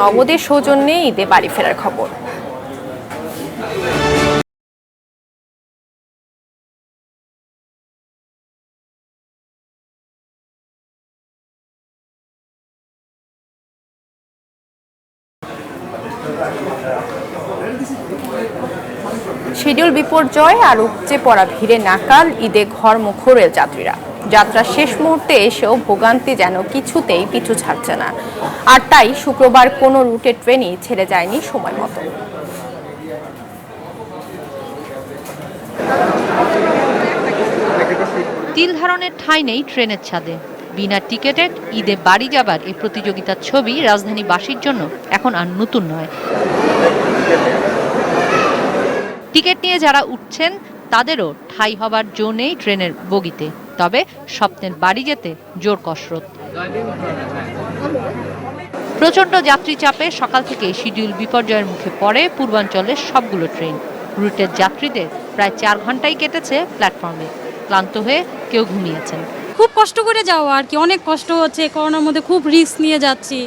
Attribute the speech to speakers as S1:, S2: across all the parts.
S1: নগদের সৌজন্যে ঈদে বাড়ি ফেরার খবর। শিডিউল বিপর্যয় আর উপচে পড়া ভিড়ে নাকাল ঈদে ঘর মুখো রেল যাত্রীরা। যাত্রা শেষ মুহূর্তে এসেও ভোগান্তি যেন কিছুতেই পিছু ছাড়ছে না। আর তাই শুক্রবার কোনো রুটে ট্রেনই ছেড়ে যায়নি সময় মতো।
S2: তিল ধারণের ঠাঁই নেই ট্রেনের ছাদে। বিনা টিকেটে ঈদে বাড়ি যাবার এই প্রতিযোগিতার ছবি রাজধানীবাসীর জন্য এখন আর নতুন নয়। টিকিট নিয়ে যারা উঠছেন, তাদেরও ঠাঁই হবার জো নেই ট্রেনের বগিতে। তবে স্বপ্নের বাড়ি যেতে জোর কসরত। প্রচণ্ড যাত্রী চাপে সকাল থেকে শিডিউল বিপর্যয়ের মুখে পড়ে পূর্বাঞ্চলের সবগুলো ট্রেন। রুটের যাত্রীদের প্রায় চার ঘন্টাই কেটেছে প্ল্যাটফর্মে। ক্লান্ত হয়ে কেউ ঘুমিয়েছেন।
S3: খুব কষ্ট করে যাওয়া আর কি অনেক কষ্ট হচ্ছে। করোনার মধ্যে খুব রিস্ক নিয়ে যাচ্ছি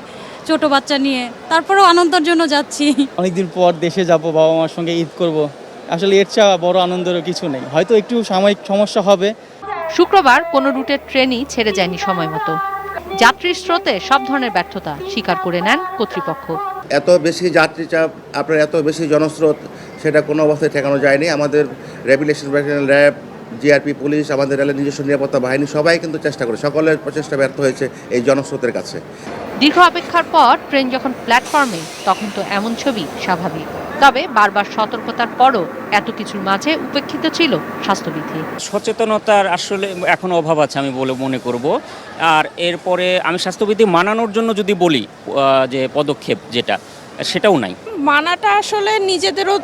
S3: ছোট বাচ্চা নিয়ে। তারপরেও আনন্দের জন্য যাচ্ছি।
S4: অনেকদিন পর দেশে যাব বাবা মার সঙ্গে ঈদ করব। আসলে এর চেয়ে বড় আনন্দের কিছু নেই। হয়তো একটু সাময়িক সমস্যা হবে
S2: শুক্রবার কোনো রুটের ট্রেনই ছেড়ে যায়নি সময় মতো। যাত্রীর স্রোতে সব ধরনের ব্যর্থতা স্বীকার করে নেন কর্তৃপক্ষ।
S5: এত বেশি যাত্রী চাপ আপনার এত বেশি জনস্রোত সেটা কোনো অবস্থায় ঠেকানো যায়নি। আমাদের রেগুলেশন র্যাব জিআরপি পুলিশ আমাদের রেলের নিজস্ব নিরাপত্তা বাহিনী সবাই কিন্তু চেষ্টা করে। সকলের প্রচেষ্টা ব্যর্থ হয়েছে এই জনস্রোতের কাছে।
S2: দীর্ঘ অপেক্ষার পর ট্রেন যখন প্ল্যাটফর্মে তখন তো এমন ছবি স্বাভাবিক। তবে বারবার সতর্কতার পরও এত কিছুর মাঝে উপেক্ষিত ছিল স্বাস্থ্যবিধি।
S6: সচেতনতার আসলে এখন অভাব আছে আমি বলে মনে করব। আর এরপরে আমি স্বাস্থ্যবিধি মানানোর জন্য যদি বলি যে পদক্ষেপ যেটা সেটাও নাই।
S7: মানাটা আসলে নিজেদেরও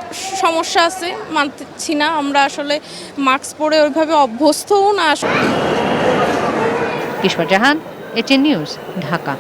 S7: সমস্যা আছে মানছি না আমরা আসলে মাস্ক পরে ওইভাবে অভ্যস্তও না।
S2: Kishore Jahan ATN news Dhaka.